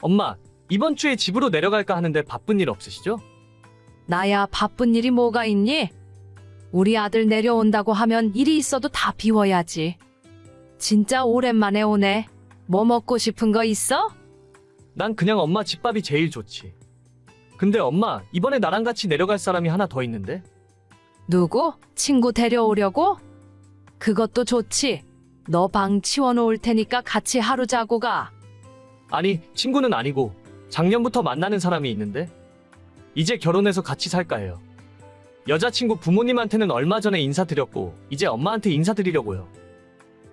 엄마, 이번 주에 집으로 내려갈까 하는데 바쁜 일 없으시죠? 나야 바쁜 일이 뭐가 있니? 우리 아들 내려온다고 하면 일이 있어도 다 비워야지. 진짜 오랜만에 오네. 뭐 먹고 싶은 거 있어? 난 그냥 엄마 집밥이 제일 좋지. 근데 엄마, 이번에 나랑 같이 내려갈 사람이 하나 더 있는데? 누구? 친구 데려오려고? 그것도 좋지. 너 방 치워놓을 테니까 같이 하루 자고 가. 아니, 친구는 아니고, 작년부터 만나는 사람이 있는데? 이제 결혼해서 같이 살까 해요. 여자친구 부모님한테는 얼마 전에 인사드렸고, 이제 엄마한테 인사드리려고요.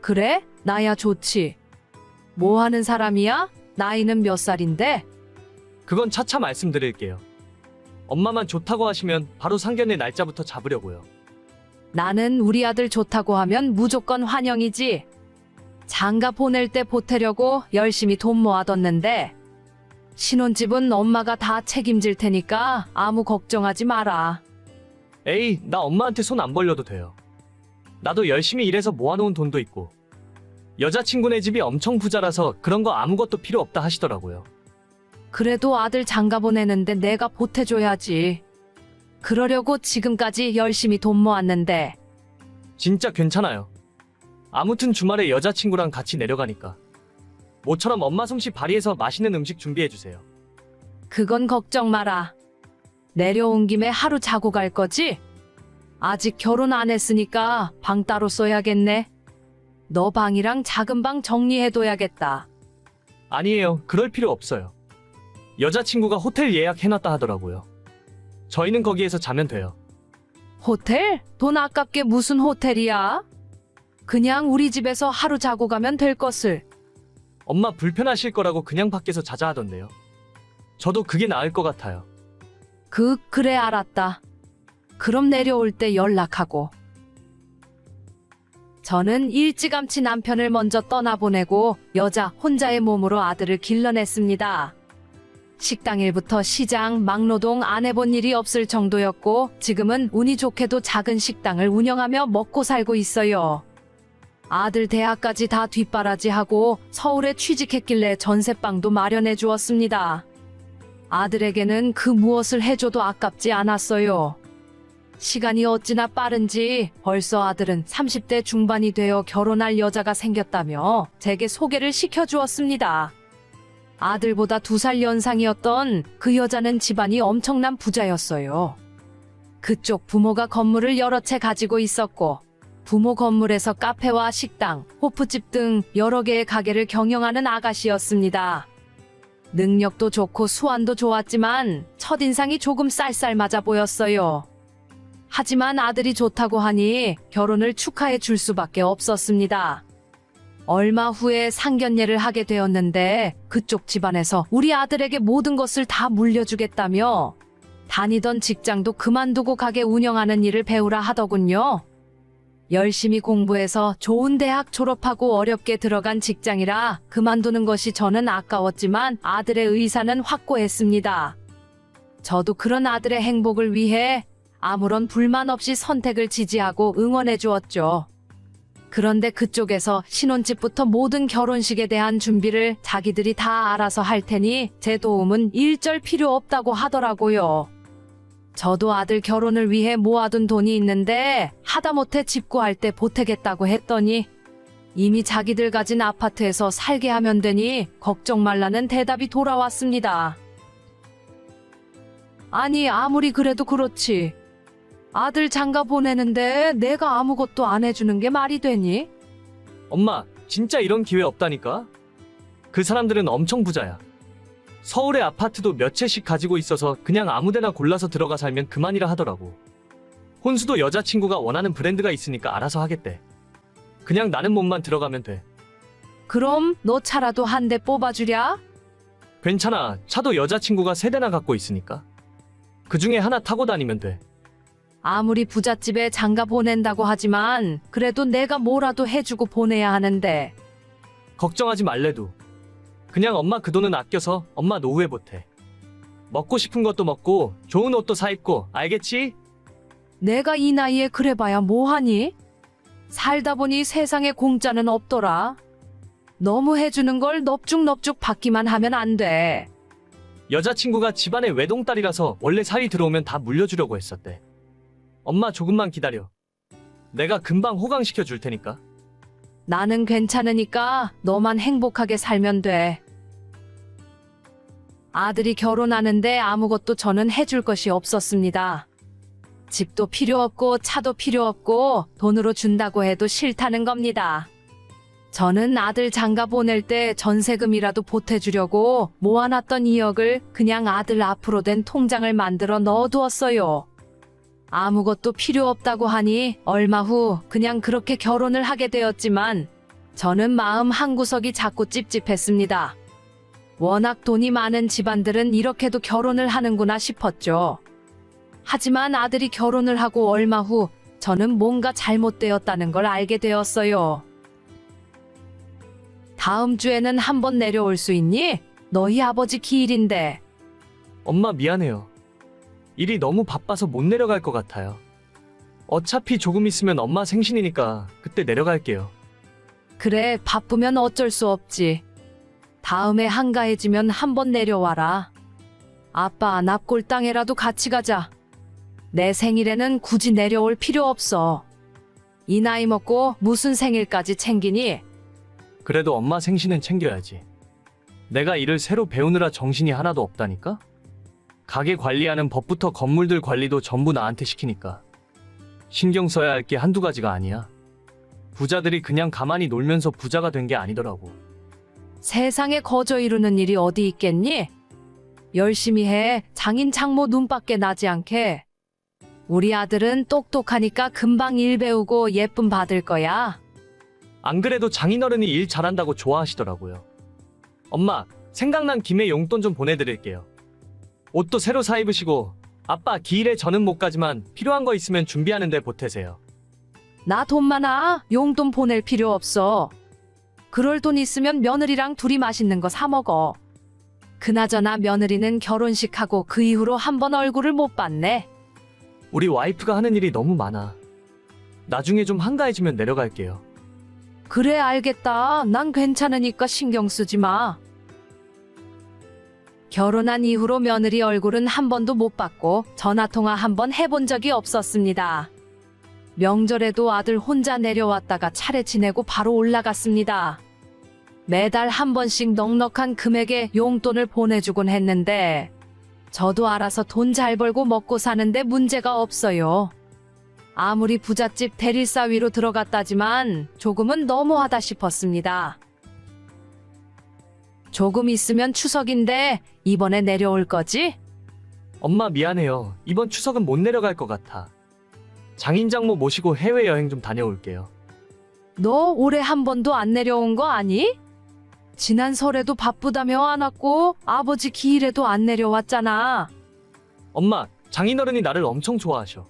그래? 나야 좋지. 뭐 하는 사람이야? 나이는 몇 살인데? 그건 차차 말씀드릴게요. 엄마만 좋다고 하시면 바로 상견례 날짜부터 잡으려고요. 나는 우리 아들 좋다고 하면 무조건 환영이지. 장가 보낼 때 보태려고 열심히 돈 모아뒀는데 신혼집은 엄마가 다 책임질 테니까 아무 걱정하지 마라. 에이, 나 엄마한테 손 안 벌려도 돼요. 나도 열심히 일해서 모아놓은 돈도 있고. 여자친구네 집이 엄청 부자라서 그런 거 아무것도 필요 없다 하시더라고요. 그래도 아들 장가 보내는데 내가 보태줘야지. 그러려고 지금까지 열심히 돈 모았는데 진짜 괜찮아요. 아무튼 주말에 여자친구랑 같이 내려가니까. 모처럼 엄마 솜씨 발휘해서 맛있는 음식 준비해주세요. 그건 걱정 마라. 내려온 김에 하루 자고 갈 거지? 아직 결혼 안 했으니까 방 따로 써야겠네. 너 방이랑 작은 방 정리해둬야겠다. 아니에요. 그럴 필요 없어요. 여자친구가 호텔 예약해놨다 하더라고요. 저희는 거기에서 자면 돼요. 호텔? 돈 아깝게 무슨 호텔이야? 그냥 우리 집에서 하루 자고 가면 될 것을. 엄마 불편하실 거라고 그냥 밖에서 자자 하던데요. 저도 그게 나을 것 같아요. 그, 그래, 알았다. 그럼 내려올 때 연락하고. 저는 일찌감치 남편을 먼저 떠나보내고 여자 혼자의 몸으로 아들을 길러냈습니다. 식당 일부터 시장, 막노동 안 해본 일이 없을 정도였고 지금은 운이 좋게도 작은 식당을 운영하며 먹고 살고 있어요. 아들 대학까지 다 뒷바라지하고 서울에 취직했길래 전세방도 마련해 주었습니다. 아들에게는 그 무엇을 해줘도 아깝지 않았어요. 시간이 어찌나 빠른지 벌써 아들은 30대 중반이 되어 결혼할 여자가 생겼다며 제게 소개를 시켜주었습니다. 아들보다 두 살 연상이었던 그 여자는 집안이 엄청난 부자였어요. 그쪽 부모가 건물을 여러 채 가지고 있었고 부모 건물에서 카페와 식당, 호프집 등 여러 개의 가게를 경영하는 아가씨였습니다. 능력도 좋고 수완도 좋았지만 첫인상이 조금 쌀쌀맞아 보였어요. 하지만 아들이 좋다고 하니 결혼을 축하해 줄 수밖에 없었습니다. 얼마 후에 상견례를 하게 되었는데 그쪽 집안에서 우리 아들에게 모든 것을 다 물려주겠다며 다니던 직장도 그만두고 가게 운영하는 일을 배우라 하더군요. 열심히 공부해서 좋은 대학 졸업하고 어렵게 들어간 직장이라 그만두는 것이 저는 아까웠지만 아들의 의사는 확고했습니다. 저도 그런 아들의 행복을 위해 아무런 불만 없이 선택을 지지하고 응원해 주었죠. 그런데 그쪽에서 신혼집부터 모든 결혼식에 대한 준비를 자기들이 다 알아서 할 테니 제 도움은 일절 필요 없다고 하더라고요. 저도 아들 결혼을 위해 모아둔 돈이 있는데 하다못해 집 구할 때 보태겠다고 했더니 이미 자기들 가진 아파트에서 살게 하면 되니 걱정 말라는 대답이 돌아왔습니다. 아니, 아무리 그래도 그렇지. 아들 장가 보내는데 내가 아무것도 안 해주는 게 말이 되니? 엄마, 진짜 이런 기회 없다니까? 그 사람들은 엄청 부자야. 서울에 아파트도 몇 채씩 가지고 있어서 그냥 아무데나 골라서 들어가 살면 그만이라 하더라고. 혼수도 여자친구가 원하는 브랜드가 있으니까 알아서 하겠대. 그냥 나는 몸만 들어가면 돼. 그럼 너 차라도 한 대 뽑아주랴? 괜찮아. 차도 여자친구가 세 대나 갖고 있으니까. 그 중에 하나 타고 다니면 돼. 아무리 부잣집에 장가 보낸다고 하지만 그래도 내가 뭐라도 해주고 보내야 하는데 걱정하지 말래도. 그냥 엄마 그 돈은 아껴서 엄마 노후에 보태. 먹고 싶은 것도 먹고 좋은 옷도 사 입고 알겠지? 내가 이 나이에 그래봐야 뭐하니? 살다 보니 세상에 공짜는 없더라. 너무 해주는 걸 넙죽넙죽 받기만 하면 안 돼. 여자친구가 집안의 외동딸이라서 원래 살이 들어오면 다 물려주려고 했었대. 엄마 조금만 기다려. 내가 금방 호강시켜 줄 테니까. 나는 괜찮으니까 너만 행복하게 살면 돼. 아들이 결혼하는데 아무것도 저는 해줄 것이 없었습니다. 집도 필요 없고 차도 필요 없고 돈으로 준다고 해도 싫다는 겁니다. 저는 아들 장가 보낼 때 전세금이라도 보태주려고 모아놨던 2억을 그냥 아들 앞으로 된 통장을 만들어 넣어두었어요. 아무것도 필요 없다고 하니 얼마 후 그냥 그렇게 결혼을 하게 되었지만 저는 마음 한구석이 자꾸 찝찝했습니다. 워낙 돈이 많은 집안들은 이렇게도 결혼을 하는구나 싶었죠. 하지만 아들이 결혼을 하고 얼마 후 저는 뭔가 잘못되었다는 걸 알게 되었어요. 다음 주에는 한번 내려올 수 있니? 너희 아버지 기일인데. 엄마 미안해요. 일이 너무 바빠서 못 내려갈 것 같아요. 어차피 조금 있으면 엄마 생신이니까 그때 내려갈게요. 그래, 바쁘면 어쩔 수 없지. 다음에 한가해지면 한번 내려와라. 아빠, 납골당에라도 같이 가자. 내 생일에는 굳이 내려올 필요 없어. 이 나이 먹고 무슨 생일까지 챙기니? 그래도 엄마 생신은 챙겨야지. 내가 일을 새로 배우느라 정신이 하나도 없다니까? 가게 관리하는 법부터 건물들 관리도 전부 나한테 시키니까. 신경 써야 할 게 한두 가지가 아니야. 부자들이 그냥 가만히 놀면서 부자가 된 게 아니더라고. 세상에 거저 이루는 일이 어디 있겠니? 열심히 해. 장인 장모 눈밖에 나지 않게. 우리 아들은 똑똑하니까 금방 일 배우고 예쁨 받을 거야. 안 그래도 장인어른이 일 잘한다고 좋아하시더라고요. 엄마, 생각난 김에 용돈 좀 보내드릴게요. 옷도 새로 사 입으시고, 아빠 기일에 저는 못 가지만 필요한 거 있으면 준비하는데 보태세요. 나 돈 많아. 용돈 보낼 필요 없어. 그럴 돈 있으면 며느리랑 둘이 맛있는 거 사 먹어. 그나저나 며느리는 결혼식하고 그 이후로 한 번 얼굴을 못 봤네. 우리 와이프가 하는 일이 너무 많아. 나중에 좀 한가해지면 내려갈게요. 그래 알겠다. 난 괜찮으니까 신경 쓰지 마. 결혼한 이후로 며느리 얼굴은 한 번도 못 봤고 전화 통화 한 번 해본 적이 없었습니다. 명절에도 아들 혼자 내려왔다가 차례 지내고 바로 올라갔습니다. 매달 한 번씩 넉넉한 금액의 용돈을 보내주곤 했는데 저도 알아서 돈 잘 벌고 먹고 사는데 문제가 없어요. 아무리 부잣집 대릴사 위로 들어갔다지만 조금은 너무하다 싶었습니다. 조금 있으면 추석인데 이번에 내려올 거지? 엄마 미안해요. 이번 추석은 못 내려갈 것 같아. 장인장모 모시고 해외여행 좀 다녀올게요. 너 올해 한 번도 안 내려온 거 아니? 지난 설에도 바쁘다며 안 왔고 아버지 기일에도 안 내려왔잖아. 엄마, 장인어른이 나를 엄청 좋아하셔.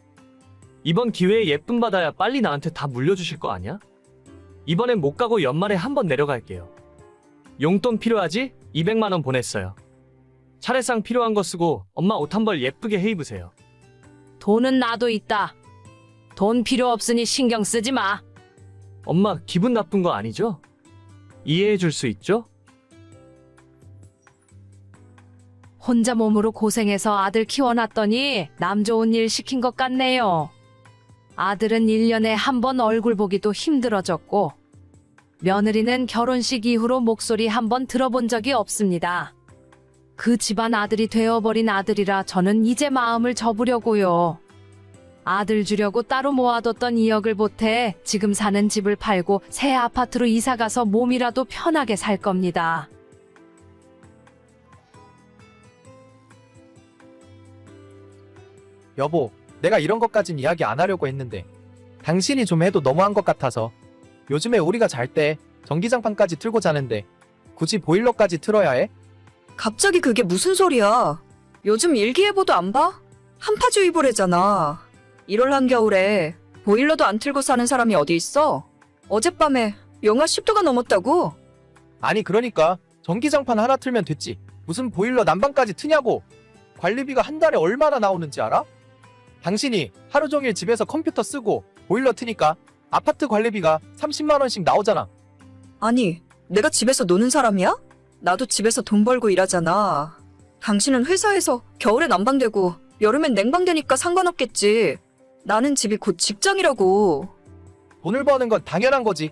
이번 기회에 예쁨 받아야 빨리 나한테 다 물려주실 거 아니야? 이번엔 못 가고 연말에 한번 내려갈게요. 용돈 필요하지? 200만 원 보냈어요. 차례상 필요한 거 쓰고 엄마 옷 한 벌 예쁘게 해 입으세요. 돈은 나도 있다. 돈 필요 없으니 신경 쓰지 마. 엄마 기분 나쁜 거 아니죠? 이해해 줄 수 있죠? 혼자 몸으로 고생해서 아들 키워놨더니 남 좋은 일 시킨 것 같네요. 아들은 1년에 한 번 얼굴 보기도 힘들어졌고, 며느리는 결혼식 이후로 목소리 한 번 들어본 적이 없습니다. 그 집안 아들이 되어버린 아들이라 저는 이제 마음을 접으려고요. 아들 주려고 따로 모아뒀던 2억을 보태 지금 사는 집을 팔고 새 아파트로 이사가서 몸이라도 편하게 살 겁니다. 여보, 내가 이런 것까진 이야기 안 하려고 했는데 당신이 좀 해도 너무한 것 같아서 요즘에 우리가 잘 때 전기장판까지 틀고 자는데 굳이 보일러까지 틀어야 해? 갑자기 그게 무슨 소리야? 요즘 일기예보도 안 봐? 한파주의보래잖아. 1월 한겨울에 보일러도 안 틀고 사는 사람이 어디 있어? 어젯밤에 영하 10도가 넘었다고? 아니 그러니까 전기장판 하나 틀면 됐지 무슨 보일러 난방까지 트냐고 관리비가 한 달에 얼마나 나오는지 알아? 당신이 하루 종일 집에서 컴퓨터 쓰고 보일러 트니까 아파트 관리비가 30만 원씩 나오잖아 아니, 내가 집에서 노는 사람이야? 나도 집에서 돈 벌고 일하잖아. 당신은 회사에서 겨울에 난방되고 여름엔 냉방되니까 상관없겠지. 나는 집이 곧 직장이라고. 돈을 버는 건 당연한 거지.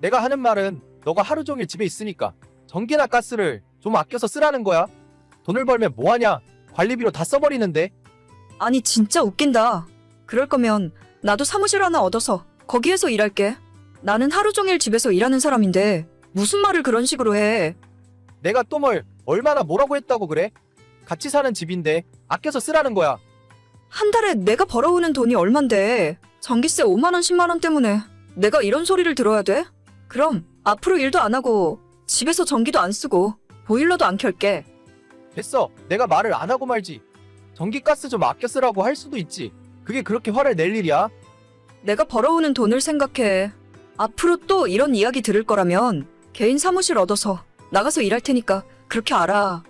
내가 하는 말은 너가 하루 종일 집에 있으니까 전기나 가스를 좀 아껴서 쓰라는 거야. 돈을 벌면 뭐하냐? 관리비로 다 써버리는데. 아니 진짜 웃긴다. 그럴 거면 나도 사무실 하나 얻어서 거기에서 일할게. 나는 하루 종일 집에서 일하는 사람인데 무슨 말을 그런 식으로 해. 내가 또 뭘 얼마나 뭐라고 했다고 그래? 같이 사는 집인데 아껴서 쓰라는 거야. 한 달에 내가 벌어오는 돈이 얼만데 전기세 5만 원, 10만 원 때문에 내가 이런 소리를 들어야 돼? 그럼 앞으로 일도 안 하고 집에서 전기도 안 쓰고 보일러도 안 켤게. 됐어. 내가 말을 안 하고 말지. 전기가스 좀 아껴 쓰라고 할 수도 있지. 그게 그렇게 화를 낼 일이야? 내가 벌어오는 돈을 생각해. 앞으로 또 이런 이야기 들을 거라면 개인 사무실 얻어서 나가서 일할 테니까 그렇게 알아.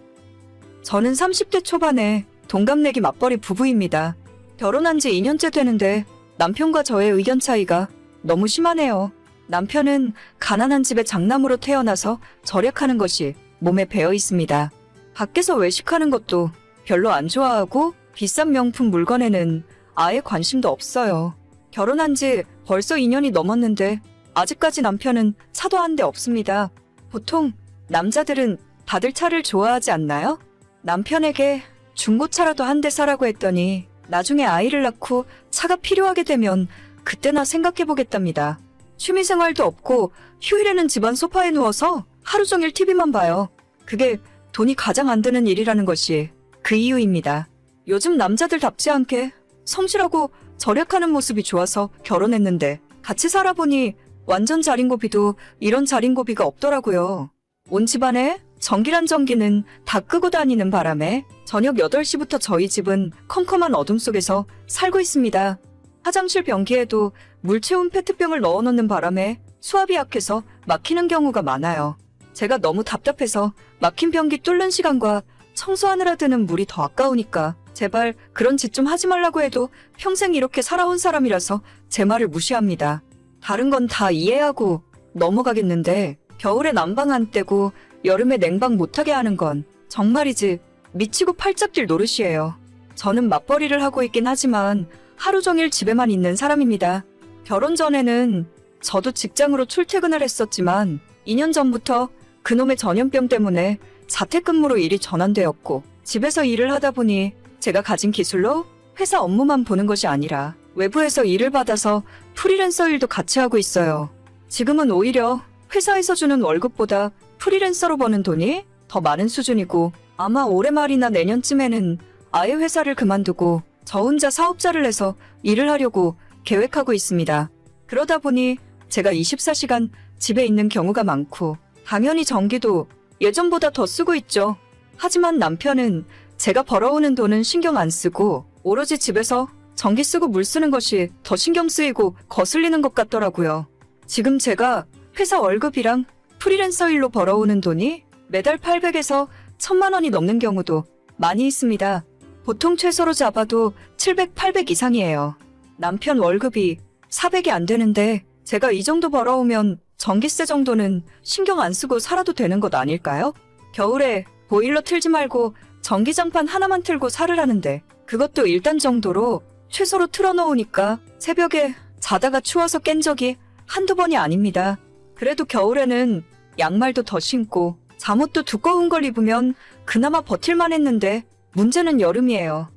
저는 30대 초반에 동갑내기 맞벌이 부부입니다. 결혼한 지 2년째 되는데 남편과 저의 의견 차이가 너무 심하네요. 남편은 가난한 집의 장남으로 태어나서 절약하는 것이 몸에 배어 있습니다. 밖에서 외식하는 것도 별로 안 좋아하고 비싼 명품 물건에는 아예 관심도 없어요. 결혼한 지 벌써 2년이 넘었는데 아직까지 남편은 차도 한 대 없습니다. 보통 남자들은 다들 차를 좋아하지 않나요? 남편에게 중고차라도 한 대 사라고 했더니 나중에 아이를 낳고 차가 필요하게 되면 그때나 생각해 보겠답니다. 취미 생활도 없고 휴일에는 집안 소파에 누워서 하루 종일 TV만 봐요. 그게 돈이 가장 안 드는 일이라는 것이 그 이유입니다. 요즘 남자들답지 않게 성실하고 절약하는 모습이 좋아서 결혼했는데 같이 살아보니 완전 자린고비도 이런 자린고비가 없더라고요. 온 집안에 전기란 전기는 다 끄고 다니는 바람에 저녁 8시부터 저희 집은 컴컴한 어둠 속에서 살고 있습니다. 화장실 변기에도 물 채운 페트병을 넣어놓는 바람에 수압이 약해서 막히는 경우가 많아요. 제가 너무 답답해서 막힌 변기 뚫는 시간과 청소하느라 드는 물이 더 아까우니까 제발 그런 짓 좀 하지 말라고 해도 평생 이렇게 살아온 사람이라서 제 말을 무시합니다. 다른 건 다 이해하고 넘어가겠는데 겨울에 난방 안 떼고 여름에 냉방 못하게 하는 건 정말이지 미치고 팔짝 뛸 노릇이에요. 저는 맞벌이를 하고 있긴 하지만 하루 종일 집에만 있는 사람입니다. 결혼 전에는 저도 직장으로 출퇴근을 했었지만 2년 전부터 그놈의 전염병 때문에 자택근무로 일이 전환되었고 집에서 일을 하다 보니 제가 가진 기술로 회사 업무만 보는 것이 아니라 외부에서 일을 받아서 프리랜서 일도 같이 하고 있어요. 지금은 오히려 회사에서 주는 월급보다 프리랜서로 버는 돈이 더 많은 수준이고 아마 올해 말이나 내년쯤에는 아예 회사를 그만두고 저 혼자 사업자를 내서 일을 하려고 계획하고 있습니다. 그러다 보니 제가 24시간 집에 있는 경우가 많고 당연히 전기도 예전보다 더 쓰고 있죠. 하지만 남편은 제가 벌어오는 돈은 신경 안 쓰고 오로지 집에서 전기 쓰고 물 쓰는 것이 더 신경 쓰이고 거슬리는 것 같더라고요. 지금 제가 회사 월급이랑 프리랜서 일로 벌어오는 돈이 매달 800에서 1000만 원이 넘는 경우도 많이 있습니다. 보통 최소로 잡아도 700, 800 이상이에요. 남편 월급이 400이 안 되는데 제가 이 정도 벌어오면 전기세 정도는 신경 안 쓰고 살아도 되는 것 아닐까요? 겨울에 보일러 틀지 말고 전기장판 하나만 틀고 살을 하는데 그것도 일단 정도로 최소로 틀어놓으니까 새벽에 자다가 추워서 깬 적이 한두 번이 아닙니다. 그래도 겨울에는 양말도 더 신고 잠옷도 두꺼운 걸 입으면 그나마 버틸만 했는데 문제는 여름이에요.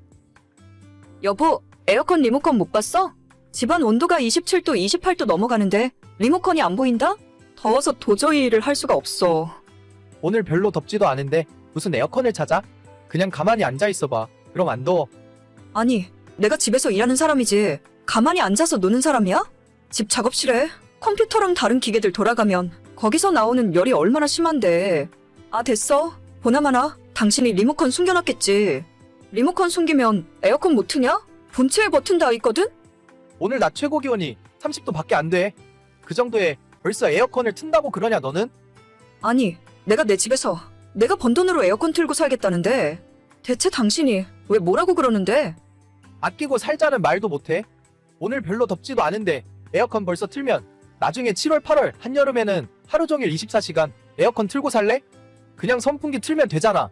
여보, 에어컨 리모컨 못 봤어? 집안 온도가 27도, 28도 넘어가는데 리모컨이 안 보인다? 더워서 도저히 일을 할 수가 없어. 오늘 별로 덥지도 않은데 무슨 에어컨을 찾아? 그냥 가만히 앉아 있어봐. 그럼 안 더워. 아니, 내가 집에서 일하는 사람이지. 가만히 앉아서 노는 사람이야? 집 작업실에 컴퓨터랑 다른 기계들 돌아가면 거기서 나오는 열이 얼마나 심한데. 아, 됐어. 보나마나 당신이 리모컨 숨겨놨겠지. 리모컨 숨기면 에어컨 못 트냐? 본체에 버튼 다 있거든? 오늘 낮 최고 기온이 30도 밖에 안 돼. 그 정도에 벌써 에어컨을 튼다고 그러냐 너는? 아니, 내가 내 집에서 내가 번 돈으로 에어컨 틀고 살겠다는데 대체 당신이 왜 뭐라고 그러는데? 아끼고 살자는 말도 못해. 오늘 별로 덥지도 않은데 에어컨 벌써 틀면 나중에 7월 8월 한여름에는 하루 종일 24시간 에어컨 틀고 살래? 그냥 선풍기 틀면 되잖아.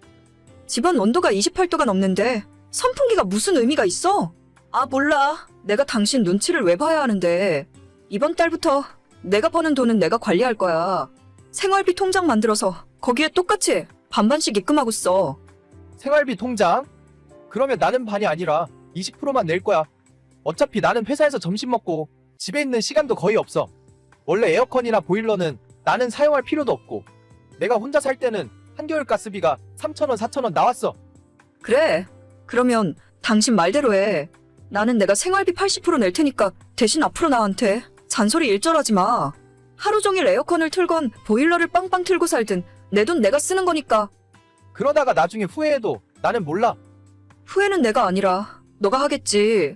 집안 온도가 28도가 넘는데 선풍기가 무슨 의미가 있어? 아, 몰라. 내가 당신 눈치를 왜 봐야 하는데. 이번 달부터 내가 버는 돈은 내가 관리할 거야. 생활비 통장 만들어서 거기에 똑같이 반반씩 입금하고 써. 생활비 통장? 그러면 나는 반이 아니라 20%만 낼 거야. 어차피 나는 회사에서 점심 먹고 집에 있는 시간도 거의 없어. 원래 에어컨이나 보일러는 나는 사용할 필요도 없고 내가 혼자 살 때는 한겨울 가스비가 3,000원, 4,000원 나왔어. 그래. 그러면 당신 말대로 해. 나는 내가 생활비 80%낼 테니까 대신 앞으로 나한테 잔소리 일절하지 마. 하루 종일 에어컨을 틀건 보일러를 빵빵 틀고 살든 내 돈 내가 쓰는 거니까 그러다가 나중에 후회해도 나는 몰라. 후회는 내가 아니라 너가 하겠지.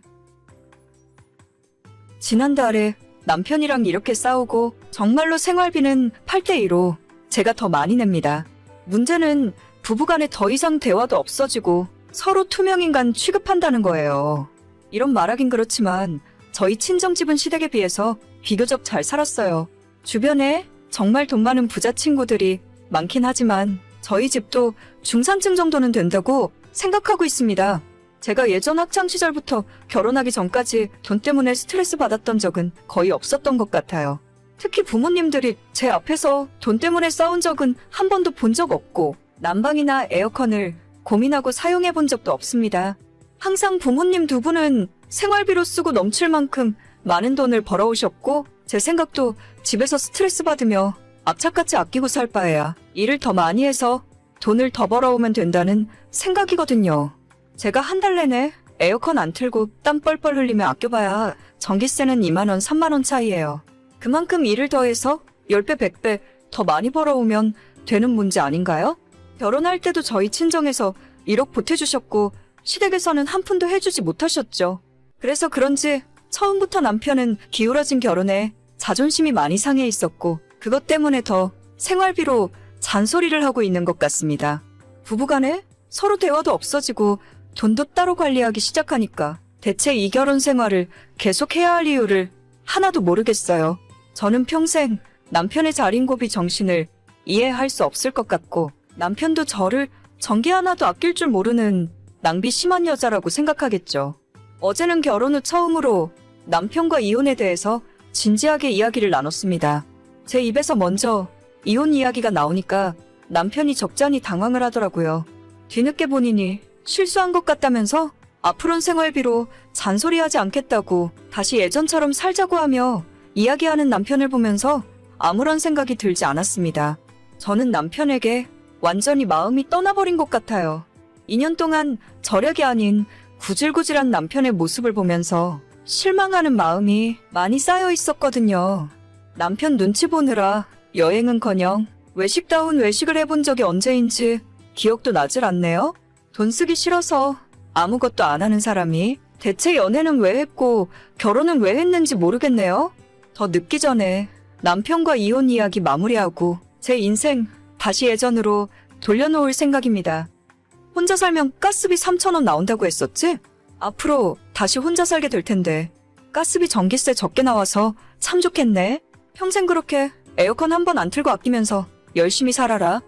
지난달에 남편이랑 이렇게 싸우고 정말로 생활비는 8대2로 제가 더 많이 냅니다. 문제는 부부간에 더 이상 대화도 없어지고 서로 투명인간 취급한다는 거예요. 이런 말하긴 그렇지만 저희 친정집은 시댁에 비해서 비교적 잘 살았어요. 주변에 정말 돈 많은 부자 친구들이 많긴 하지만 저희 집도 중산층 정도는 된다고 생각하고 있습니다. 제가 예전 학창 시절부터 결혼하기 전까지 돈 때문에 스트레스 받았던 적은 거의 없었던 것 같아요. 특히 부모님들이 제 앞에서 돈 때문에 싸운 적은 한 번도 본 적 없고 난방이나 에어컨을 고민하고 사용해 본 적도 없습니다. 항상 부모님 두 분은 생활비로 쓰고 넘칠 만큼 많은 돈을 벌어오셨고 제 생각도 집에서 스트레스 받으며 악착같이 아끼고 살 바에야 일을 더 많이 해서 돈을 더 벌어오면 된다는 생각이거든요. 제가 한 달 내내 에어컨 안 틀고 땀 뻘뻘 흘리며 아껴봐야 전기세는 2만원, 3만원 차이예요. 그만큼 일을 더해서 10배, 100배 더 많이 벌어오면 되는 문제 아닌가요? 결혼할 때도 저희 친정에서 1억 보태주셨고 시댁에서는 한 푼도 해주지 못하셨죠. 그래서 그런지 처음부터 남편은 기울어진 결혼에 자존심이 많이 상해 있었고 그것 때문에 더 생활비로 잔소리를 하고 있는 것 같습니다. 부부간에 서로 대화도 없어지고 돈도 따로 관리하기 시작하니까 대체 이 결혼 생활을 계속해야 할 이유를 하나도 모르겠어요. 저는 평생 남편의 자린고비 정신을 이해할 수 없을 것 같고 남편도 저를 전기 하나도 아낄 줄 모르는 낭비 심한 여자라고 생각하겠죠. 어제는 결혼 후 처음으로 남편과 이혼에 대해서 진지하게 이야기를 나눴습니다. 제 입에서 먼저 이혼 이야기가 나오니까 남편이 적잖이 당황을 하더라고요. 뒤늦게 본인이 실수한 것 같다면서 앞으로는 생활비로 잔소리하지 않겠다고 다시 예전처럼 살자고 하며 이야기하는 남편을 보면서 아무런 생각이 들지 않았습니다. 저는 남편에게 완전히 마음이 떠나버린 것 같아요. 2년 동안 절약이 아닌 구질구질한 남편의 모습을 보면서 실망하는 마음이 많이 쌓여 있었거든요. 남편 눈치 보느라 여행은커녕 외식다운 외식을 해본 적이 언제인지 기억도 나질 않네요. 돈 쓰기 싫어서 아무것도 안 하는 사람이 대체 연애는 왜 했고 결혼은 왜 했는지 모르겠네요. 더 늦기 전에 남편과 이혼 이야기 마무리하고 제 인생 다시 예전으로 돌려놓을 생각입니다. 혼자 살면 가스비 3천원 나온다고 했었지? 앞으로 다시 혼자 살게 될 텐데 가스비 전기세 적게 나와서 참 좋겠네. 평생 그렇게 에어컨 한 번 안 틀고 아끼면서 열심히 살아라.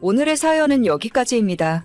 오늘의 사연은 여기까지입니다.